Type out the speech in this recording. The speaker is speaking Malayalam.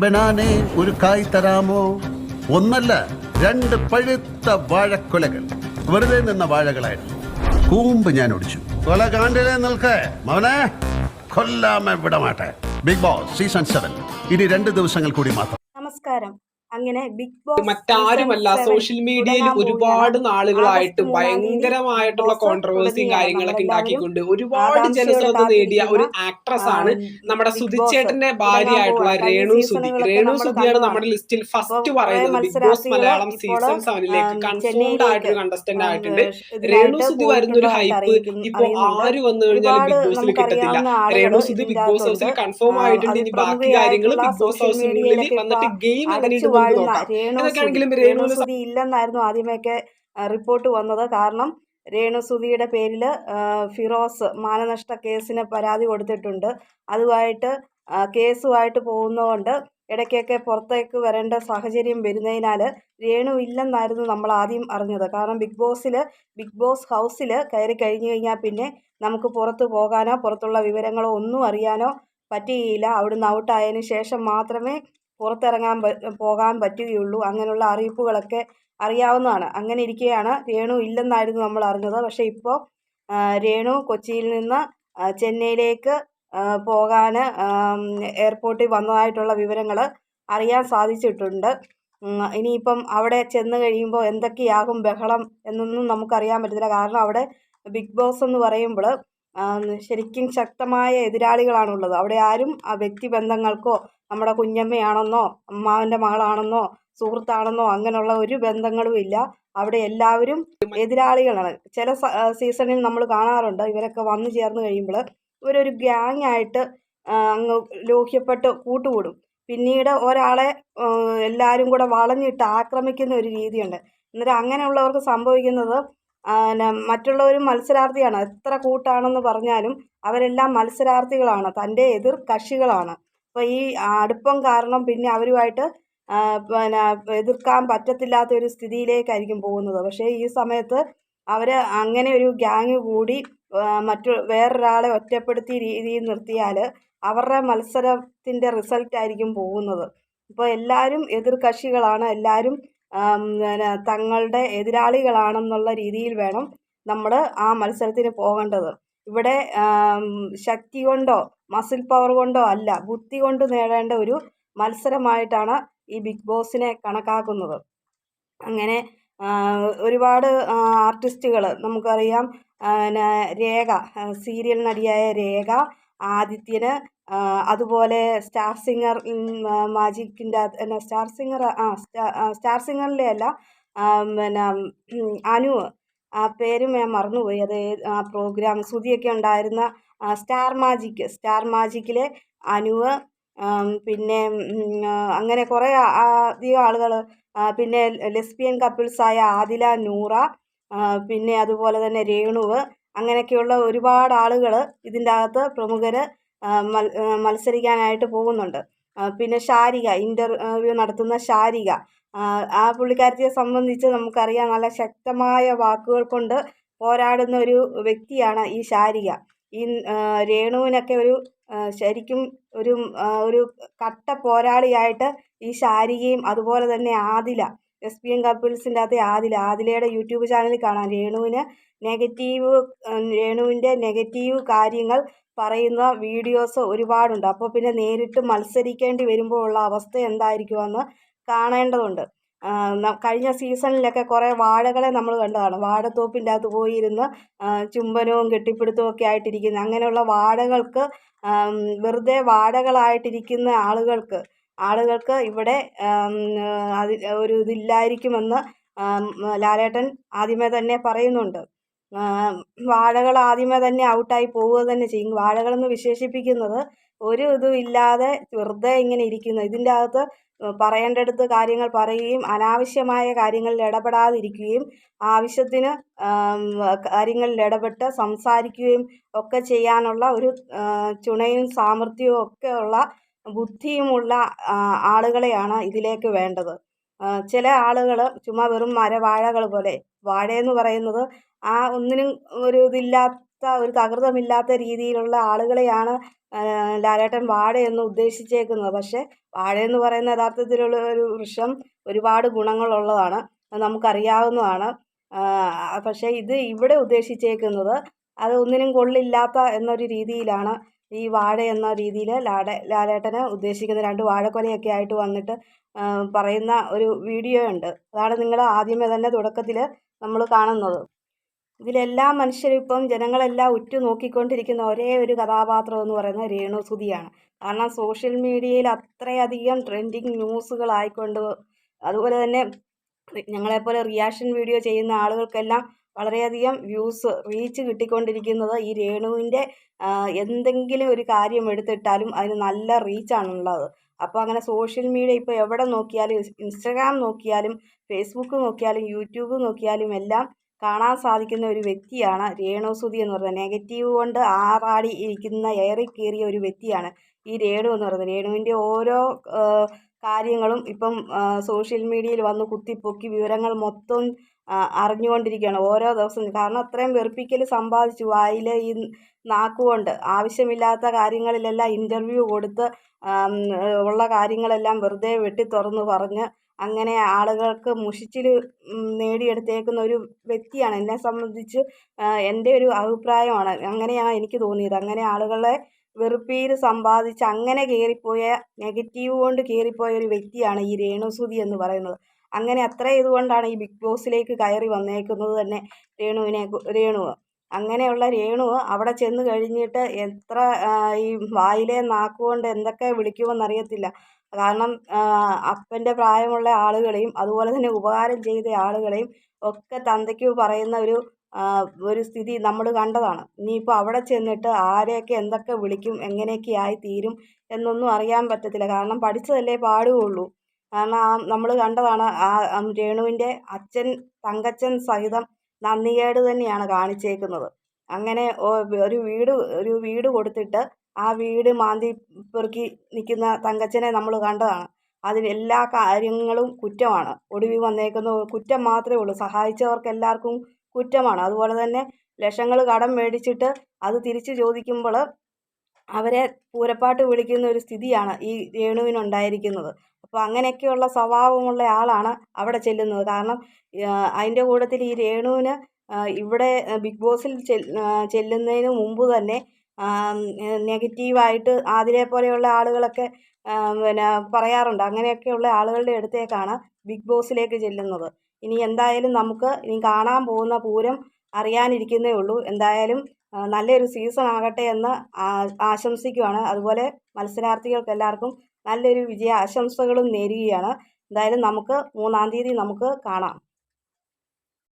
ബനാനെ ഒരു കായ് തരാമോ? ഒന്നല്ല രണ്ട് പഴുത്ത വാഴക്കൊലകൾ. വെറുതെ നിന്ന വാഴകളായിരുന്നു. കൂമ്പ് ഞാൻ ഒടിച്ചു. കൊല കാണ്ടിലെ നിൽക്ക് മവനെ. കൊല്ലാമ വിടമാട്ടെ ബിഗ് ബോസ് സീസൺ സെവൻ. ഇനി രണ്ട് ദിവസങ്ങൾ കൂടി മാത്രം. നമസ്കാരം. അങ്ങനെ ബിഗ് ബോസ് മറ്റാരുമല്ല സോഷ്യൽ മീഡിയയിൽ ഒരുപാട് നാളുകളായിട്ട് ഭയങ്കരമായിട്ടുള്ള കോൺട്രവേഴ്സിയും കാര്യങ്ങളൊക്കെ ഉണ്ടാക്കിക്കൊണ്ട് ഒരുപാട് ജനശ്രദ്ധ നേടിയ ഒരു ആക്ട്രസ് ആണ് നമ്മുടെ സുധിച്ചേട്ടന്റെ ഭാര്യ ഭാര്യയായിട്ടുള്ള രേണു. സുധി. രേണു സുധിയാണ് നമ്മുടെ ലിസ്റ്റിൽ ഫസ്റ്റ് പറയുന്നത്. ബിഗ് ബോസ് മലയാളം സീസൺ സെവനിലേക്ക് കൺഫേംഡ് ആയിട്ട് ആയിട്ടൊരു കണ്ടസ്റ്റന്റ് ആയിട്ടുണ്ട്. രേണു സുധി വരുന്ന ഒരു ഹൈപ്പ് ഇപ്പൊ ആര് വന്നു കഴിഞ്ഞാലും ബിഗ് ബോസിൽ കിട്ടത്തില്ല. രേണു സുധി ബിഗ് ബോസ് ഹൗസിൽ. കൺഫേം ആയിട്ടുണ്ട്. ഇനി ബാക്കി കാര്യങ്ങൾ ബിഗ് ബോസ് ഹൗസിൽ ഹൗസിനുള്ളിൽ വന്നിട്ട് ഗെയിം അങ്ങനെ വാഴുന്ന നോക്കാം രേണു എന്നൊക്കെയാണെങ്കിലും സുധി. രേണുവിന് ഇല്ലെന്നായിരുന്നു ആദ്യമൊക്കെ റിപ്പോർട്ട് വന്നത്. കാരണം രേണുസുതിയുടെ പേരിൽ ഫിറോസ് മാനനഷ്ട കേസിന് പരാതി കൊടുത്തിട്ടുണ്ട്. അതുമായിട്ട് കേസുമായിട്ട് പോകുന്നതുകൊണ്ട് ഇടയ്ക്കൊക്കെ പുറത്തേക്ക് വരേണ്ട സാഹചര്യം വരുന്നതിനാൽ രേണു ഇല്ലെന്നായിരുന്നു നമ്മൾ ആദ്യം അറിഞ്ഞത്. കാരണം ബിഗ് ബോസിൽ ബിഗ് ബോസ് ഹൗസിൽ കയറി കഴിഞ്ഞു കഴിഞ്ഞാൽ പിന്നെ നമുക്ക് പുറത്ത് പോകാനോ പുറത്തുള്ള വിവരങ്ങളോ ഒന്നും അറിയാനോ പറ്റിയില്ല. അവിടുന്ന് ഔട്ടായതിനു ശേഷം മാത്രമേ പുറത്തിറങ്ങാൻ പോകാൻ പറ്റുകയുള്ളൂ. അങ്ങനെയുള്ള അറിയിപ്പുകളൊക്കെ അറിയാവുന്നതാണ്. അങ്ങനെ ഇരിക്കുകയാണ് രേണു ഇല്ലെന്നായിരുന്നു നമ്മൾ അറിഞ്ഞത്. പക്ഷേ ഇപ്പോൾ രേണു കൊച്ചിയിൽ നിന്ന് ചെന്നൈയിലേക്ക് പോകാൻ എയർപോർട്ടിൽ വന്നതായിട്ടുള്ള വിവരങ്ങൾ അറിയാൻ സാധിച്ചിട്ടുണ്ട്. ഇനിയിപ്പം അവിടെ ചെന്ന് കഴിയുമ്പോൾ എന്തൊക്കെയാകും ബഹളം എന്നൊന്നും നമുക്കറിയാൻ പറ്റത്തില്ല. കാരണം അവിടെ ബിഗ് ബോസ് എന്ന് പറയുമ്പോൾ ശരിക്കും ശക്തമായ എതിരാളികളാണുള്ളത്. അവിടെ ആരും ആ വ്യക്തിബന്ധങ്ങൾക്കോ നമ്മുടെ കുഞ്ഞമ്മയാണെന്നോ അമ്മാവന്റെ മകളാണെന്നോ സുഹൃത്താണെന്നോ അങ്ങനെയുള്ള ഒരു ബന്ധങ്ങളും ഇല്ല. അവിടെ എല്ലാവരും എതിരാളികളാണ്. ചില സീസണിൽ നമ്മൾ കാണാറുണ്ട്. ഇവരൊക്കെ വന്നു ചേർന്ന് കഴിയുമ്പോൾ ഇവരൊരു ഗ്യാങ് ആയിട്ട് അങ്ങ് ലോഹ്യപ്പെട്ട് കൂട്ടുകൂടും. പിന്നീട് ഒരാളെ എല്ലാവരും കൂടെ വളഞ്ഞിട്ട് ആക്രമിക്കുന്ന ഒരു രീതിയുണ്ട്. എന്നിട്ട് അങ്ങനെയുള്ളവർക്ക് സംഭവിക്കുന്നത് പിന്നെ മറ്റുള്ളവരും മത്സരാർത്ഥിയാണ്. എത്ര കൂട്ടാണെന്ന് പറഞ്ഞാലും അവരെല്ലാം മത്സരാർത്ഥികളാണ്. തന്റെ എതിർ കക്ഷികളാണ്. അപ്പോൾ ഈ അടുപ്പം കാരണം പിന്നെ അവരുമായിട്ട് പിന്നെ എതിർക്കാൻ പറ്റത്തില്ലാത്ത ഒരു സ്ഥിതിയിലേക്കായിരിക്കും പോകുന്നത്. പക്ഷേ ഈ സമയത്ത് അവർ അങ്ങനെ ഒരു ഗ്യാങ് കൂടി മറ്റു വേറൊരാളെ ഒറ്റപ്പെടുത്തി രീതിയിൽ നിർത്തിയാൽ അവരുടെ മത്സരത്തിന്റെ റിസൾട്ട് ആയിരിക്കും പോകുന്നത്. ഇപ്പോൾ എല്ലാവരും എതിർ കക്ഷികളാണ് എല്ലാവരും പിന്നെ തങ്ങളുടെ എതിരാളികളാണെന്നുള്ള രീതിയിൽ വേണം നമ്മൾ ആ മത്സരത്തിന് പോകേണ്ടത്. ഇവിടെ ശക്തി കൊണ്ടോ മസിൽ പവർ കൊണ്ടോ അല്ല ബുദ്ധി കൊണ്ട് നേടേണ്ട ഒരു മത്സരമായിട്ടാണ് ഈ ബിഗ് ബോസിനെ കണക്കാക്കുന്നത്. അങ്ങനെ ഒരുപാട് ആർട്ടിസ്റ്റുകൾ നമുക്കറിയാം പിന്നെ രേഖ സീരിയൽ നടിയായ രേഖ ആദിത്യന് അതുപോലെ സ്റ്റാർ സിംഗർ മാജിക്കിന്റെ സ്റ്റാർ സിംഗർ ആ സ്റ്റാർ സിംഗറിലെ അല്ല പിന്നെ അനു ആ പേര് ഞാൻ മറന്നുപോയി. അത് ആ പ്രോഗ്രാം ശ്രുതിയൊക്കെ ഉണ്ടായിരുന്ന സ്റ്റാർ മാജിക് സ്റ്റാർ മാജിക്കിലെ അനുവ് പിന്നെ അങ്ങനെ കുറേ അധികം ആളുകൾ പിന്നെ ലെസ്ബിയൻ കപ്പിൾസായ ആദില നൂറ പിന്നെ അതുപോലെ തന്നെ രേണുവ് അങ്ങനെയൊക്കെയുള്ള ഒരുപാട് ആളുകൾ ഇതിന്റെ അകത്ത് പ്രമുഖർ മത്സരിക്കാനായിട്ട് പോകുന്നുണ്ട്. പിന്നെ ശാരിക ഇന്റർവ്യൂ നടത്തുന്ന ശാരിക. ആ, പുള്ളിക്കാരത്തിയെ സംബന്ധിച്ച് നമുക്കറിയാം നല്ല ശക്തമായ വാക്കുകൾ കൊണ്ട് പോരാടുന്ന ഒരു വ്യക്തിയാണ് ഈ ശാരിക. ഈ രേണുവിനൊക്കെ ഒരു ശരിക്കും ഒരു ഒരു കട്ട പോരാളിയായിട്ട് ഈ ശാരികയും അതുപോലെ തന്നെ ആദില എസ് പി എൻ കപ്പിൾസിന്റെ അകത്തെ ആദില ആദിലയുടെ യൂട്യൂബ് ചാനലിൽ കാണാം. രേണുവിന് നെഗറ്റീവ് രേണുവിന്റെ നെഗറ്റീവ് കാര്യങ്ങൾ പറയുന്ന വീഡിയോസ് ഒരുപാടുണ്ട്. അപ്പോൾ പിന്നെ നേരിട്ട് മത്സരിക്കേണ്ടി വരുമ്പോഴുള്ള അവസ്ഥ എന്തായിരിക്കുമെന്ന് കാണേണ്ടതുണ്ട്. കഴിഞ്ഞ സീസണിലൊക്കെ കുറേ വാഴകളെ നമ്മൾ കണ്ടതാണ്. വാഴത്തോപ്പിന്റെ അകത്ത് പോയി ഇരുന്ന് ചുംബനവും കെട്ടിപ്പിടുത്തവും ഒക്കെ ആയിട്ടിരിക്കുന്ന. അങ്ങനെയുള്ള വാഴകൾക്ക് വെറുതെ വാഴകളായിട്ടിരിക്കുന്ന ആളുകൾക്ക് ആളുകൾക്ക് ഇവിടെ അതി ഒരു ഇതില്ലായിരിക്കുമെന്ന് ലാലേട്ടൻ ആദ്യമേ തന്നെ പറയുന്നുണ്ട്. വാഴകൾ ആദ്യമേ തന്നെ ഔട്ടായി പോവുക തന്നെ ചെയ്യും. വാഴകളെന്ന് വിശേഷിപ്പിക്കുന്നത് ഒരു ഇതും ഇല്ലാതെ വെറുതെ ഇങ്ങനെ ഇരിക്കുന്നു. ഇതിന്റെ അകത്ത് പറയേണ്ടടുത്ത് കാര്യങ്ങൾ പറയുകയും അനാവശ്യമായ കാര്യങ്ങളിൽ ഇടപെടാതിരിക്കുകയും ആവശ്യത്തിന് കാര്യങ്ങളിൽ ഇടപെട്ട് സംസാരിക്കുകയും ഒക്കെ ചെയ്യാനുള്ള ഒരു ചുണയും സാമർഥ്യവും ഒക്കെ ഉള്ള ബുദ്ധിയുമുള്ള ആളുകളെയാണ് ഇതിലേക്ക് വേണ്ടത്. ചില ആളുകൾ ചുമ്മാ വെറും മരവാഴകൾ പോലെ വാഴയെന്ന് പറയുന്നത് ആ ഒന്നിനും ഒരു ഇതില്ലാ ഒരു തകൃതമില്ലാത്ത രീതിയിലുള്ള ആളുകളെയാണ് ലാലേട്ടൻ വാഴയെന്ന് ഉദ്ദേശിച്ചേക്കുന്നത്. പക്ഷേ വാഴയെന്ന് പറയുന്ന യഥാർത്ഥത്തിലുള്ള ഒരു വൃക്ഷം ഒരുപാട് ഗുണങ്ങളുള്ളതാണ് അത് നമുക്കറിയാവുന്നതാണ്. പക്ഷേ ഇത് ഇവിടെ ഉദ്ദേശിച്ചേക്കുന്നത് അത് ഒന്നിനും കൊള്ളില്ലാത്ത എന്നൊരു രീതിയിലാണ് ഈ വാഴ എന്ന രീതിയിൽ ലാട ലാലേട്ടന് ഉദ്ദേശിക്കുന്ന രണ്ട് വാഴക്കൊലയൊക്കെ ആയിട്ട് വന്നിട്ട് പറയുന്ന ഒരു വീഡിയോ ഉണ്ട്. അതാണ് നിങ്ങൾ ആദ്യമേ തന്നെ തുടക്കത്തിൽ നമ്മൾ കാണുന്നത്. ഇതിലെല്ലാ മനുഷ്യരും ഇപ്പം ജനങ്ങളെല്ലാം ഉറ്റു നോക്കിക്കൊണ്ടിരിക്കുന്ന ഒരേ ഒരു കഥാപാത്രം എന്ന് പറയുന്നത് രേണുസുതിയാണ്. കാരണം സോഷ്യൽ മീഡിയയിൽ അത്രയധികം ട്രെൻഡിങ് ന്യൂസുകളായിക്കൊണ്ട് അതുപോലെ തന്നെ ഞങ്ങളെപ്പോലെ റിയാക്ഷൻ വീഡിയോ ചെയ്യുന്ന ആളുകൾക്കെല്ലാം വളരെയധികം വ്യൂസ് റീച്ച് കിട്ടിക്കൊണ്ടിരിക്കുന്നത് ഈ രേണുവിന്റെ എന്തെങ്കിലും ഒരു കാര്യം എടുത്തിട്ടാലും അതിന് നല്ല റീച്ചാണുള്ളത് അപ്പോൾ അങ്ങനെ സോഷ്യൽ മീഡിയ ഇപ്പോൾ എവിടെ നോക്കിയാലും ഇൻസ്റ്റഗ്രാം നോക്കിയാലും ഫേസ്ബുക്ക് നോക്കിയാലും യൂട്യൂബ് നോക്കിയാലും എല്ലാം കാണാൻ സാധിക്കുന്ന ഒരു വ്യക്തിയാണ് രേണുസുതി എന്ന് പറയുന്നത്. നെഗറ്റീവ് കൊണ്ട് ആറാടി ഇരിക്കുന്ന ഏറി കയറിയ ഒരു വ്യക്തിയാണ് ഈ രേണു എന്ന് പറയുന്നത്. രേണുവിന്റെ ഓരോ കാര്യങ്ങളും ഇപ്പം സോഷ്യൽ മീഡിയയിൽ വന്ന് കുത്തിപ്പൊക്കി വിവരങ്ങൾ മൊത്തം അറിഞ്ഞുകൊണ്ടിരിക്കുകയാണ് ഓരോ ദിവസം. കാരണം അത്രയും വെറുപ്പിക്കൽ സമ്പാദിച്ചു വായിലെ ഈ നാക്കുകൊണ്ട് ആവശ്യമില്ലാത്ത കാര്യങ്ങളിലെല്ലാം ഇന്റർവ്യൂ കൊടുത്ത് ഉള്ള കാര്യങ്ങളെല്ലാം വെറുതെ വെട്ടി തുറന്ന് പറഞ്ഞ് അങ്ങനെ ആളുകൾക്ക് മുഷിച്ചിൽ നേടിയെടുത്തേക്കുന്ന ഒരു വ്യക്തിയാണ്. എന്നെ സംബന്ധിച്ച് എന്റെ ഒരു അഭിപ്രായമാണ്. അങ്ങനെയാണ് എനിക്ക് തോന്നിയത്. അങ്ങനെ ആളുകളെ വെറുപ്പീര് സമ്പാദിച്ച് അങ്ങനെ കയറിപ്പോയ നെഗറ്റീവ് കൊണ്ട് കയറിപ്പോയ ഒരു വ്യക്തിയാണ് ഈ രേണുസുതി എന്ന് പറയുന്നത്. അങ്ങനെ അത്ര ഇതുകൊണ്ടാണ് ഈ ബിഗ് ബോസിലേക്ക് കയറി വന്നേക്കുന്നത് തന്നെ രേണുവിനെ രേണു അങ്ങനെയുള്ള രേണു അവിടെ ചെന്ന് കഴിഞ്ഞിട്ട് എത്ര ഈ വായിലെ നാക്കുകൊണ്ട് എന്തൊക്കെ വിളിക്കുമെന്നറിയത്തില്ല. കാരണം അപ്പന്റെ പ്രായമുള്ള ആളുകളെയും അതുപോലെ തന്നെ ഉപകാരം ചെയ്ത ആളുകളെയും ഒക്കെ തന്തയ്ക്ക് പറയുന്ന ഒരു ഒരു സ്ഥിതി നമ്മൾ കണ്ടതാണ്. ഇനിയിപ്പോൾ അവിടെ ചെന്നിട്ട് ആരെയൊക്കെ എന്തൊക്കെ വിളിക്കും എങ്ങനെയൊക്കെ ആയി തീരും എന്നൊന്നും അറിയാൻ പറ്റത്തില്ല. കാരണം പഠിച്ചതല്ലേ പാടുകയുള്ളൂ. കാരണം നമ്മൾ കണ്ടതാണ് ആ രേണുവിന്റെ അച്ഛൻ തങ്കച്ചൻ സഹിതം നന്ദികേട് തന്നെയാണ് കാണിച്ചേക്കുന്നത്. അങ്ങനെ ഒരു വീട് ഒരു വീട് കൊടുത്തിട്ട് ആ വീട് മാന്തി പെറുക്കി നിൽക്കുന്ന തങ്കച്ചനെ നമ്മൾ കണ്ടതാണ്. അതിൽ എല്ലാ കാര്യങ്ങളും കുറ്റമാണ്. ഒടുവിൽ വന്നേക്കുന്ന കുറ്റം മാത്രമേ ഉള്ളൂ. സഹായിച്ചവർക്ക് എല്ലാവർക്കും കുറ്റമാണ്. അതുപോലെ തന്നെ ലക്ഷങ്ങൾ കടം മേടിച്ചിട്ട് അത് തിരിച്ചു ചോദിക്കുമ്പോൾ അവരെ പൂരപ്പാട്ട് വിളിക്കുന്ന ഒരു സ്ഥിതിയാണ് ഈ രേണുവിനുണ്ടായിരിക്കുന്നത്. അപ്പോൾ അങ്ങനെയൊക്കെയുള്ള സ്വഭാവമുള്ള ആളാണ് അവിടെ ചെല്ലുന്നത്. കാരണം അതിന്റെ കൂട്ടത്തിൽ ഈ രേണുവിന് ഇവിടെ ബിഗ് ബോസിൽ ചെല്ലുന്നതിന് മുമ്പ് തന്നെ നെഗറ്റീവായിട്ട് ആതിരെ പോലെയുള്ള ആളുകളൊക്കെ പിന്നെ പറയാറുണ്ട്. അങ്ങനെയൊക്കെയുള്ള ആളുകളുടെ അടുത്തേക്കാണ് ബിഗ് ബോസിലേക്ക് ചെല്ലുന്നത്. ഇനി എന്തായാലും നമുക്ക് ഇനി കാണാൻ പോകുന്ന പൂരം അറിയാനിരിക്കുന്നേ ഉള്ളൂ. എന്തായാലും നല്ലൊരു സീസൺ ആകട്ടെ എന്ന് ആശംസിക്കുകയാണ് അതുപോലെ മത്സരാർത്ഥികൾക്ക് എല്ലാവർക്കും നല്ലൊരു വിജയ ആശംസകളും നേരുകയാണ്. എന്തായാലും നമുക്ക് മൂന്നാം തീയതി നമുക്ക് കാണാം.